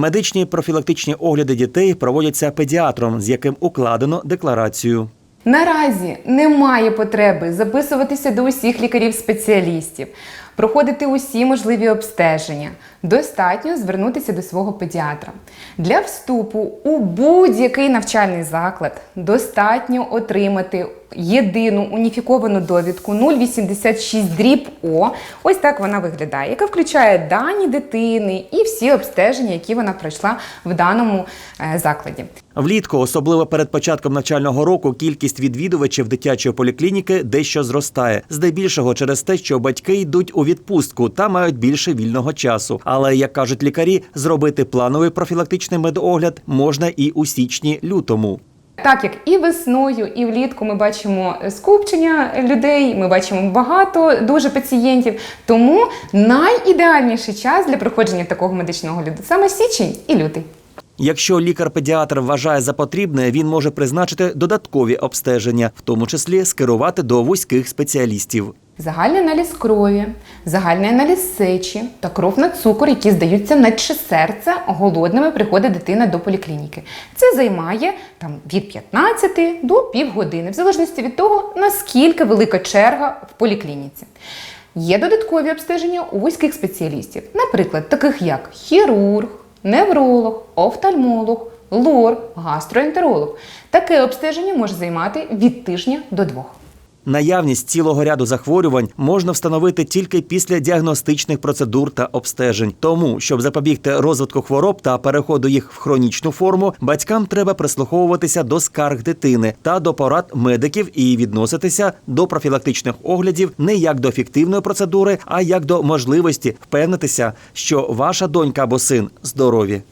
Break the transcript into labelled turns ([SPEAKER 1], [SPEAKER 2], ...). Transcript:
[SPEAKER 1] Медичні профілактичні огляди дітей проводяться педіатром, з яким укладено декларацію.
[SPEAKER 2] Наразі немає потреби записуватися до усіх лікарів-спеціалістів, проходити усі можливі обстеження. Достатньо звернутися до свого педіатра. Для вступу у будь-який навчальний заклад достатньо отримати єдину уніфіковану довідку 086 дріб О. Ось так вона виглядає, яка включає дані дитини і всі обстеження, які вона пройшла в даному е, закладі.
[SPEAKER 1] Влітку, особливо перед початком навчального року, кількість відвідувачів дитячої поліклініки дещо зростає. Здебільшого через те, що батьки йдуть у відпустку та мають більше вільного часу. Але як кажуть лікарі, зробити плановий профілактичний медогляд можна і у січні-лютому.
[SPEAKER 2] Так як і весною, і влітку ми бачимо скупчення людей, ми бачимо багато дуже пацієнтів. Тому найідеальніший час для проходження такого медичного огляду саме січень і лютий.
[SPEAKER 1] Якщо лікар-педіатр вважає за потрібне, він може призначити додаткові обстеження, в тому числі скерувати до вузьких спеціалістів.
[SPEAKER 2] Загальний аналіз крові, загальний аналіз сечі та кров на цукор, які здаються наче серце, голодними приходить дитина до поліклініки. Це займає там від 15 до півгодини, в залежності від того, наскільки велика черга в поліклініці. Є додаткові обстеження у вузьких спеціалістів, наприклад, таких як хірург, невролог, офтальмолог, лор, гастроентеролог. Таке обстеження може займати від тижня до двох.
[SPEAKER 1] Наявність цілого ряду захворювань можна встановити тільки після діагностичних процедур та обстежень. Тому, щоб запобігти розвитку хвороб та переходу їх в хронічну форму, батькам треба прислуховуватися до скарг дитини та до порад медиків і відноситися до профілактичних оглядів не як до фіктивної процедури, а як до можливості впевнитися, що ваша донька або син здорові.